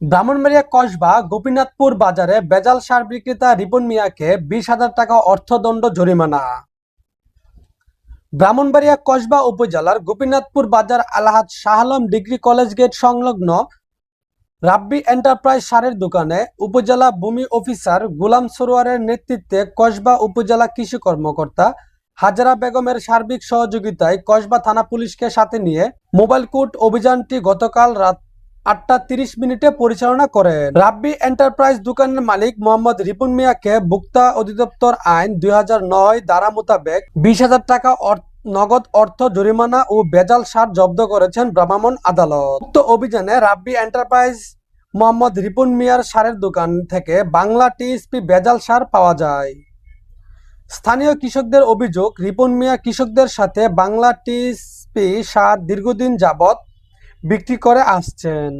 ব্রাহ্মণবাড়িয়া কসবা গোপীনাথপুর বাজারে বেজাল সার বিক্রেতা রিপন মিয়াকে বিশ হাজার টাকা অর্থদণ্ড জরিমানা। ব্রাহ্মণবাড়িয়া কসবা উপজেলার Gopinathpur Bazar Alahad Shah Alam degree college gate সংলগ্ন রাব্বি এন্টারপ্রাইজ সারের দোকানে উপজেলা ভূমি অফিসার গুলাম সরোয়ারের নেতৃত্বে কসবা উপজেলা কৃষি কর্মকর্তা হাজারা বেগমের সার্বিক সহযোগিতায় কসবা থানা পুলিশকে সাথে নিয়ে মোবাইল কোর্ট অভিযানটি গতকাল রাত আটটা তিরিশ মিনিটে পরিচালনা করেন। রাব্বি এন্টারপ্রাইজ দোকানের মালিক মোহাম্মদ রিপুন মিয়াকে ভোক্তা অধিদপ্তর আইন দুই ধারা মোতাবেক বিশ হাজার টাকা অর্থ নগদ অর্থ জরিমানা ও বেজাল সার জব্দ করেছেন ভ্রাম্যমাণ আদালত। উক্ত অভিযানে রাব্বি এন্টারপ্রাইজ মোহাম্মদ রিপুন মিয়ার সারের দোকান থেকে বাংলা টিএসপি বেজাল সার পাওয়া যায়। স্থানীয় কৃষকদের অভিযোগ, রিপন মিয়া কৃষকদের সাথে বাংলা টিএসপি সার দীর্ঘদিন যাবৎ বিক্রি করে আসছেন।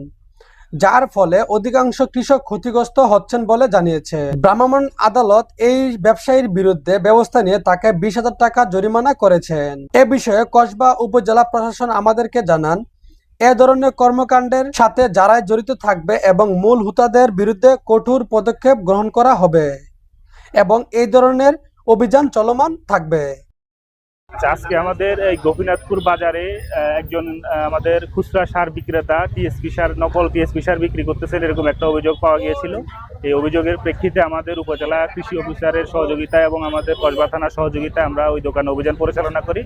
যার ফলে অধিকাংশ কৃষক ক্ষতিগ্রস্ত হচ্ছেন বলে জানিয়েছে। ভ্রাম্যমাণ আদালত এই ব্যবসায়ীর বিরুদ্ধে ব্যবস্থা নিয়ে তাকে বিশ হাজার টাকা জরিমানা করেছেন। এ বিষয়ে কসবা উপজেলা প্রশাসন আমাদেরকে জানান, এ ধরনের কর্মকাণ্ডের সাথে যারাই জড়িত থাকবে এবং মূল হুতাদের বিরুদ্ধে কঠোর পদক্ষেপ গ্রহণ করা হবে এবং এই ধরনের অভিযান চলমান থাকবে। আজকে আমাদের এই গোপীনাথপুর বাজারে একজন আমাদের খুচরা সার বিক্রেতা, টিএসপি সার, নকল টিএসপি সার বিক্রি করতেছেন, এরকম একটা অভিযোগ পাওয়া গিয়েছিল। এই অভিযোগের প্রেক্ষিতে আমাদের উপজেলা কৃষি অফিসারের সহযোগিতা এবং আমাদের কসবা থানার সহযোগিতায় আমরা ওই দোকানে অভিযান পরিচালনা করি।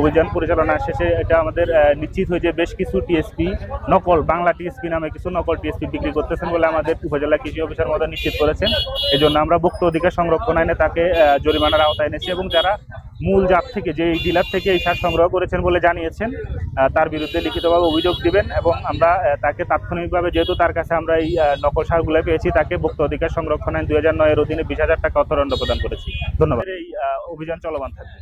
অভিযান পরিচালনা শেষে এটা আমাদের নিশ্চিত হয়েছে বেশ কিছু টিএসপি নকল, বাংলা টিএসপি নামে কিছু নকল টিএসপি বিক্রি করতেছেন বলে আমাদের উপজেলা কৃষি অফিসার মধ্যে নিশ্চিত করেছেন। এই জন্য আমরা ভোক্তা অধিকার সংরক্ষণ আইনে তাকে জরিমানার আওতায় এনেছি এবং যারা মূল জাত থেকে যে ডিলার থেকে এই সার সংগ্রহ করেছেন বলে জানিয়েছেন তার বিরুদ্ধে লিখিতভাবে অভিযোগ দিবেন এবং আমরা তাকে তাৎক্ষণিকভাবে যেহেতু তার কাছে আমরা এই নকল সারগুলো পেয়েছি, তাকে ভুক্ত অধিকার সংরক্ষণ আইন দুই হাজার নয়ের অধীনে বিশ হাজার টাকা অর্থদণ্ড প্রদান করেছি। ধন্যবাদ। এই অভিযান চলমান থাকবে।